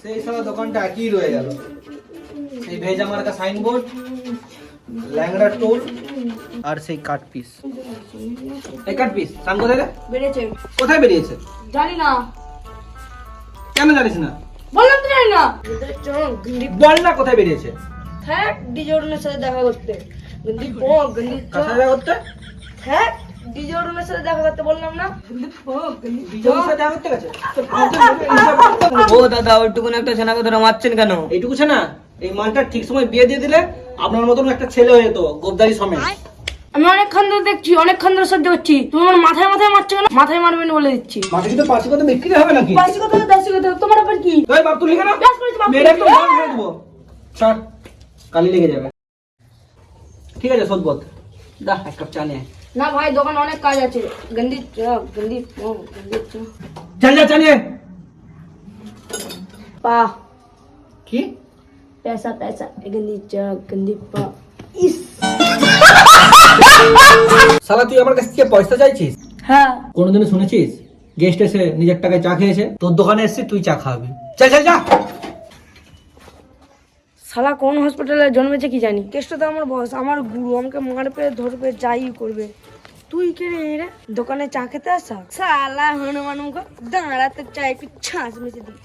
সেই সময় দোকানটা একই রয়ে গেল। সেই ভেজা মার্কা সাইনবোর্ড ল্যাংড়া টোল আর সেই কাট পিস এই কাট পিস সান কোথায়? বেড়েছে। কোথায় বেরিয়েছে? জানি না। কেন জানিস না? বললাম তো জানি না। বল না কোথায় বেরিয়েছে। হ্যাঁ ডিজোরনের সাথে দেখা করতে। গন্দি পো গন্দি কার সাথে দেখা করতে? হ্যাঁ ডিজোরনের সাথে দেখা করতে বললাম না। পো গন্দি বিজয়ের সাথে দেখা করতে গেছে? ও দাদা ওইটুকুন একটা ছেনাকে ধরে মারছেন কেন? এইটুকু না এই মালটা ঠিক সময় বিয়ে দিয়ে দিলে আপনার মতন একটা ছেলে হয়ে যেত গোবদারি সমেত। আমি অনেকক্ষণ ধরে দেখছি অনেকক্ষণ ধরে সহ্য করছি। তুমি আমার মাথায় মাথায় মারছো কেন? মাথায় মারবে না বলে দিচ্ছি। মাঠে কিন্তু পাঁচি কত বিক্রি হবে নাকি? বাসি কথা দাসি কথা তোমার আবার কি? ওই বাপ তুলি কেন মেয়েটা মার দেবো। ছাড় কালি লেগে যাবে। ঠিক আছে সদবত দা এক কাপ চা নিয়ে না ভাই দোকানে অনেক কাজ আছে। গন্দি চ গন্দি গন্দি চ। চল যা চা নিয়ে। পা কি পেশা পেশা গলি চক গলি পা ইস সালা তুই আমার কাছ থেকে পয়সা চাইছিস? হ্যাঁ। কোনদিন শুনেছিস? গেস্ট এসে নিজের টাকায় চা খেয়েছে? তোর দোকানে এসছি তুই চা খাওয়াবি। চা চা চা শালা কোন হসপিটালে জন্মেছে কি জানি? কেষ্ট তো আমার বস আমার গুরু আমাকে মারবে ধরবে যাই করবে। তুই কে রে রে? দোকানে চা খেতে আসা? শালা হনুমান মুখ দাঁড়াতে চাই একটু ছাঁচ মেছে দিই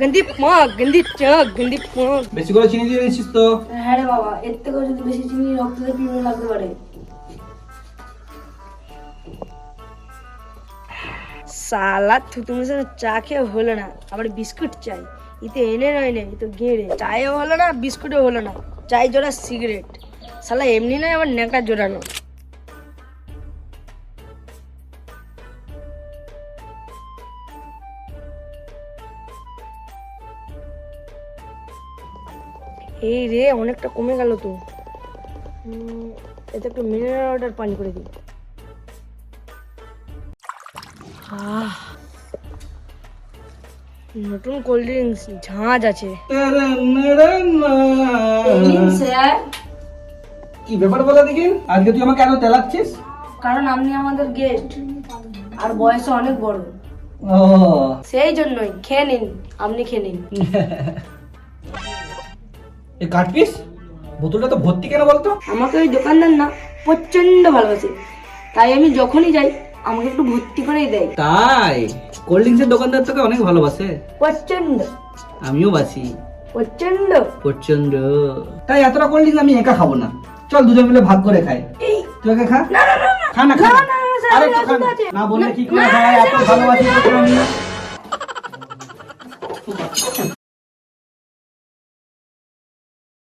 গন্দি মা গন্দি চ গন্দি মা বেশি করে চিনি দিয়ে তো। হ্যাঁ রে বাবা এর যদি বেশি চিনি রক্ততে পিঁপড়ে লাগতে পারে। সালা চা খেয়ে হলো না আবার বিস্কুট চাই। ইতে এনে নয় নে তো গেড়ে চায়ও হলো না বিস্কুটও হলো না। চাই জোড়া সিগারেট। সালা এমনি নয় আবার নেকা জোড়ানো। এই রে অনেকটা কমে গেল তো। এতে একটু মিনারেল ওয়াটার পানি করে দিই। আহ, নতুন কোল্ড ড্রিঙ্কস ঝাঁজ আছে। কি ব্যাপার বলা দেখি আজকে তুই আমাকে এত তেলাচ্ছিস? কারণ আপনি আমাদের গেস্ট আর বয়সে অনেক বড়। ও। সেই জন্যই খেয়ে নিন আপনি খেয়ে নিন। এই কাট পিস বোতলটা তো ভর্তি কেন বলতো? আমাকে ওই দোকানদার না প্রচণ্ড ভালোবাসে। তাই আমি যখনই যাই আমাকে একটু ভর্তি করেই দেয়। তাই? কোল্ড ড্রিঙ্কসের দোকানদার তোকে অনেক ভালোবাসে? প্রচণ্ড আমিও বাসি। প্রচণ্ড প্রচণ্ড তাই এতটা কোল্ড ড্রিঙ্কস আমি একা খাব না। চল দুজন মিলে ভাগ করে খাই। তুই একা খা? না না না না। খা না খা। না, না। না, না, আরে একটু খা না। না বললে না, কি করে না, না, এত স্যার, ভালোবাসি তোকে আমি